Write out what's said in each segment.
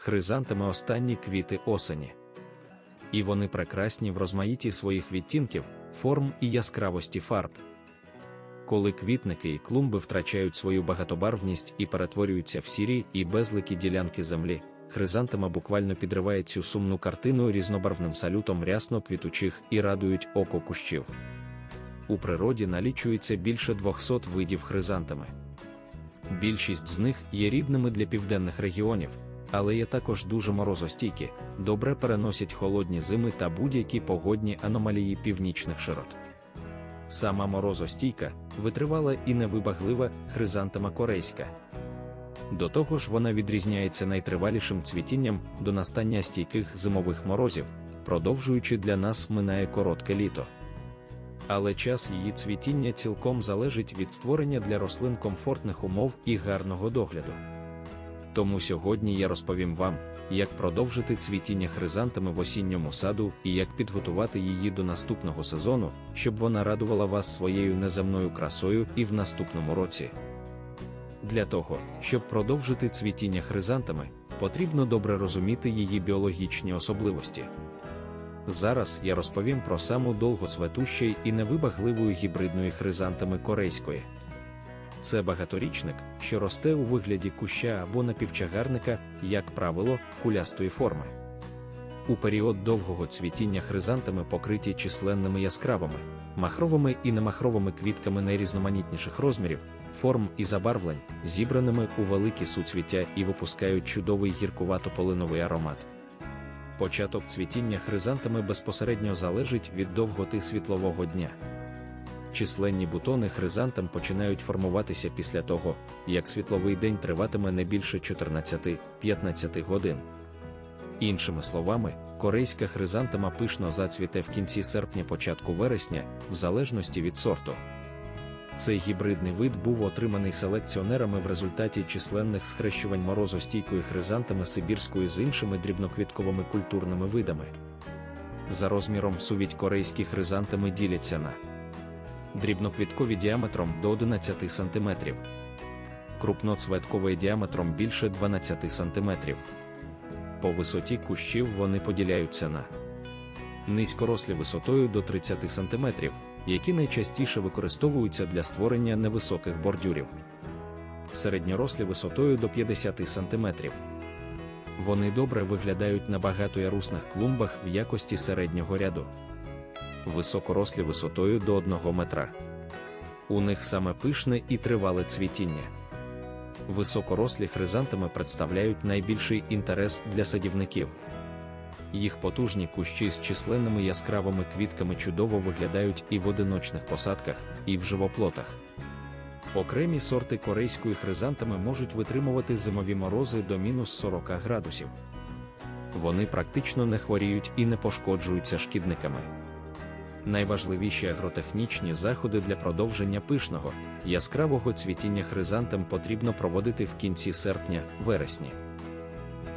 хризантами останні квіти осені. І вони прекрасні в розмаїті своїх відтінків, форм і яскравості фарб. Коли квітники і клумби втрачають свою багатобарвність і перетворюються в сірі і безликі ділянки землі, хризантема буквально підриває цю сумну картину різнобарвним салютом рясно квітучих і радують око кущів. У природі налічується більше 200 видів хризантами. Більшість з них є рідними для південних регіонів, але є також дуже морозостійкі, добре переносять холодні зими та будь-які погодні аномалії північних широт. Сама морозостійка, витривала і невибаглива хризантема корейська. До того ж, вона відрізняється найтривалішим цвітінням до настання стійких зимових морозів, продовжуючи для нас минає коротке літо. Але час її цвітіння цілком залежить від створення для рослин комфортних умов і гарного догляду. Тому сьогодні я розповім вам, як продовжити цвітіння хризантами в осінньому саду і як підготувати її до наступного сезону, щоб вона радувала вас своєю неземною красою і в наступному році. Для того, щоб продовжити цвітіння хризантами, потрібно добре розуміти її біологічні особливості. Зараз я розповім про саму довгоцветущої і невибагливої гібридної хризантами корейської. Це багаторічник, що росте у вигляді куща або напівчагарника, як правило, кулястої форми. У період довгого цвітіння хризантами покриті численними яскравими, махровими і немахровими квітками найрізноманітніших розмірів, форм і забарвлень, зібраними у великі суцвіття і випускають чудовий гіркувато-полиновий аромат. Початок цвітіння хризантами безпосередньо залежить від довготи світлового дня. Численні бутони хризантам починають формуватися після того, як світловий день триватиме не більше 14-15 годин. Іншими словами, корейська хризантема пишно зацвіте в кінці серпня-початку вересня, в залежності від сорту. Цей гібридний вид був отриманий селекціонерами в результаті численних схрещувань морозостійкої хризантами сибірської з іншими дрібноквітковими культурними видами. За розміром сувідь корейські хризантами діляться на дрібноквіткові діаметром до 11 см, крупноцветкові діаметром більше 12 см. По висоті кущів вони поділяються на низькорослі висотою до 30 см, які найчастіше використовуються для створення невисоких бордюрів, середньорослі висотою до 50 см. Вони добре виглядають на багатоярусних клумбах в якості середнього ряду високорослі висотою до 1 метра. У них саме пишне і тривале цвітіння. Високорослі хризантами представляють найбільший інтерес для садівників. Їх потужні кущі з численними яскравими квітками чудово виглядають і в одиночних посадках, і в живоплотах. Окремі сорти корейської хризантами можуть витримувати зимові морози до мінус 40 градусів. Вони практично не хворіють і не пошкоджуються шкідниками найважливіші агротехнічні заходи для продовження пишного, яскравого цвітіння хризантам потрібно проводити в кінці серпня-вересні.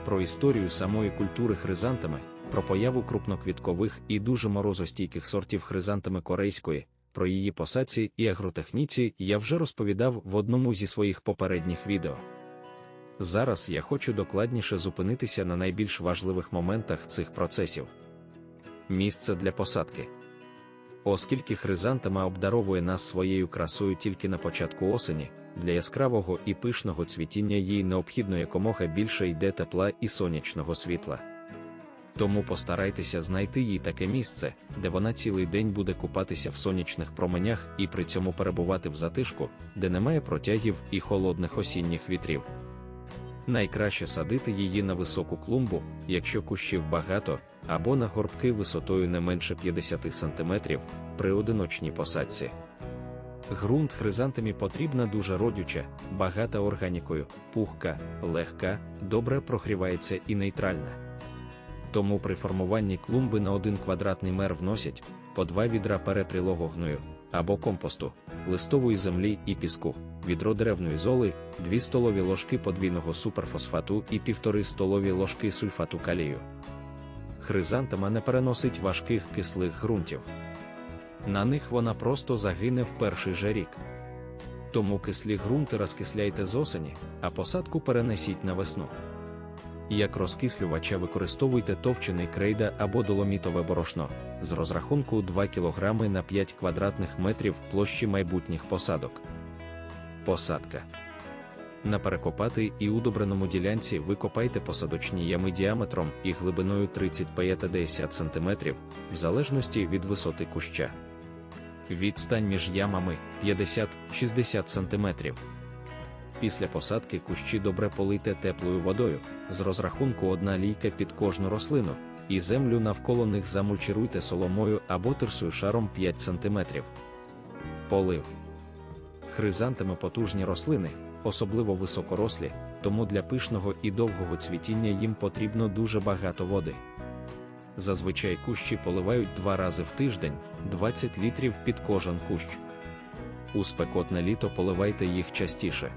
Про історію самої культури хризантами, про появу крупноквіткових і дуже морозостійких сортів хризантами корейської, про її посадці і агротехніці я вже розповідав в одному зі своїх попередніх відео. Зараз я хочу докладніше зупинитися на найбільш важливих моментах цих процесів. Місце для посадки. Оскільки хризантема обдаровує нас своєю красою тільки на початку осені, для яскравого і пишного цвітіння їй необхідно якомога більше йде тепла і сонячного світла. Тому постарайтеся знайти їй таке місце, де вона цілий день буде купатися в сонячних променях і при цьому перебувати в затишку, де немає протягів і холодних осінніх вітрів. Найкраще садити її на високу клумбу, якщо кущів багато, або на горбки висотою не менше 50 см при одиночній посадці. Грунт хризантемі потрібна дуже родюча, багата органікою, пухка, легка, добре прогрівається і нейтральна. Тому при формуванні клумби на один квадратний мер вносять по два відра перепрілого гною або компосту, листової землі і піску, відро деревної золи, 2 столові ложки подвійного суперфосфату і 1,5 столові ложки сульфату калію. Хризантема не переносить важких кислих ґрунтів. На них вона просто загине в перший же рік. Тому кислі ґрунти розкисляйте з осені, а посадку перенесіть на весну. Як розкислювача використовуйте товчений крейда або доломітове борошно з розрахунку 2 кг на 5 квадратних метрів площі майбутніх посадок. Посадка. На перекопати і удобреному ділянці викопайте посадочні ями діаметром і глибиною 30-50 см в залежності від висоти куща. Відстань між ямами 50-60 см. Після посадки кущі добре полийте теплою водою, з розрахунку одна лійка під кожну рослину, і землю навколо них замульчируйте соломою або тирсою шаром 5 см. Полив. Хризантами потужні рослини, особливо високорослі, тому для пишного і довгого цвітіння їм потрібно дуже багато води. Зазвичай кущі поливають два рази в тиждень 20 літрів під кожен кущ. У спекотне літо поливайте їх частіше.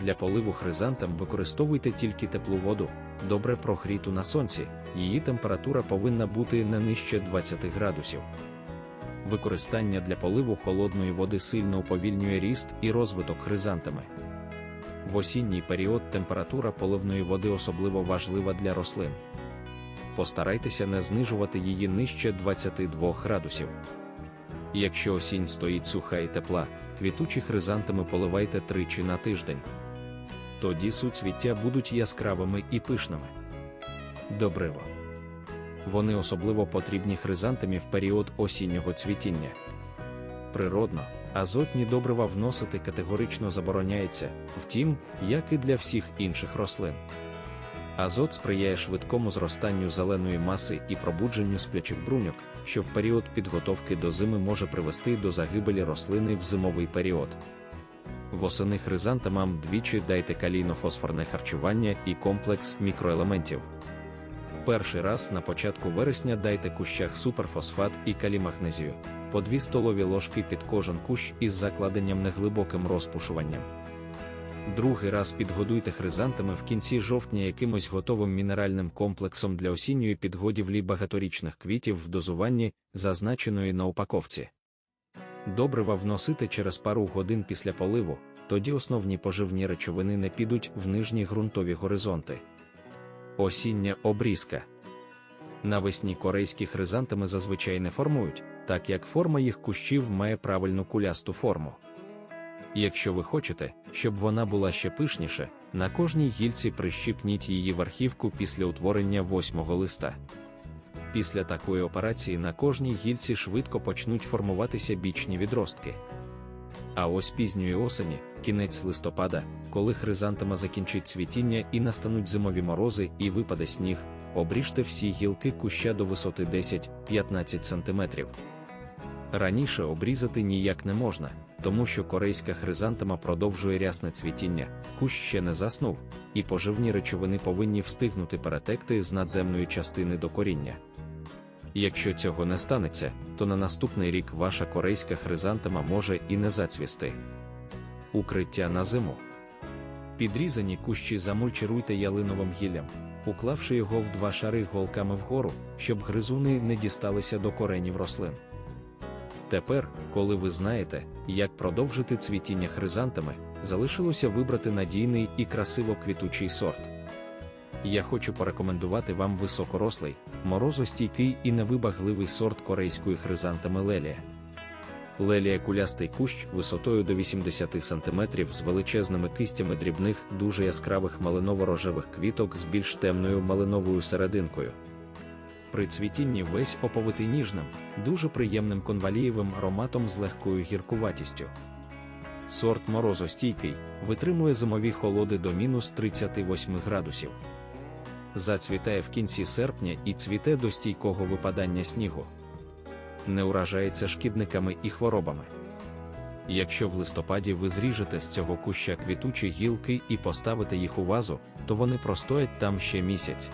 Для поливу хризантам використовуйте тільки теплу воду, добре прогріту на сонці, її температура повинна бути не нижче 20 градусів. Використання для поливу холодної води сильно уповільнює ріст і розвиток хризантами. В осінній період температура поливної води особливо важлива для рослин. Постарайтеся не знижувати її нижче 22 градусів. Якщо осінь стоїть суха і тепла, квітучі хризантами поливайте тричі на тиждень. Тоді суцвіття будуть яскравими і пишними. Добриво. Вони особливо потрібні хризантамі в період осіннього цвітіння. Природно, азотні добрива вносити категорично забороняється, втім, як і для всіх інших рослин. Азот сприяє швидкому зростанню зеленої маси і пробудженню сплячих бруньок, що в період підготовки до зими може привести до загибелі рослини в зимовий період. Восени хризантамам двічі дайте калійно-фосфорне харчування і комплекс мікроелементів. Перший раз на початку вересня дайте кущах суперфосфат і калімагнезію, по 2 столові ложки під кожен кущ із закладенням неглибоким розпушуванням. Другий раз підгодуйте хризантами в кінці жовтня якимось готовим мінеральним комплексом для осінньої підгодівлі багаторічних квітів в дозуванні, зазначеної на упаковці. Добрива вносити через пару годин після поливу, тоді основні поживні речовини не підуть в нижні ґрунтові горизонти. Осіння обрізка. Навесні корейські хризантами зазвичай не формують, так як форма їх кущів має правильну кулясту форму. Якщо ви хочете, щоб вона була ще пишніше, на кожній гільці прищіпніть її верхівку після утворення восьмого листа. Після такої операції на кожній гільці швидко почнуть формуватися бічні відростки. А ось пізньої осені, кінець листопада, коли хризантема закінчить цвітіння і настануть зимові морози і випаде сніг, обріжте всі гілки куща до висоти 10-15 см. Раніше обрізати ніяк не можна, тому що корейська хризантема продовжує рясне цвітіння, кущ ще не заснув, і поживні речовини повинні встигнути перетекти з надземної частини до коріння. Якщо цього не станеться, то на наступний рік ваша корейська хризантема може і не зацвісти. Укриття на зиму. Підрізані кущі замульчируйте ялиновим гіллям, уклавши його в два шари голками вгору, щоб гризуни не дісталися до коренів рослин. Тепер, коли ви знаєте, як продовжити цвітіння хризантами, залишилося вибрати надійний і красиво квітучий сорт. Я хочу порекомендувати вам високорослий, морозостійкий і невибагливий сорт корейської хризантами лелія. Лелія кулястий кущ висотою до 80 см з величезними кистями дрібних, дуже яскравих малиново-рожевих квіток з більш темною малиновою серединкою. При цвітінні весь оповитий ніжним, дуже приємним конвалієвим ароматом з легкою гіркуватістю. Сорт морозостійкий, витримує зимові холоди до мінус 38 градусів. Зацвітає в кінці серпня і цвіте до стійкого випадання снігу. Не уражається шкідниками і хворобами. Якщо в листопаді ви зріжете з цього куща квітучі гілки і поставите їх у вазу, то вони простоять там ще місяць,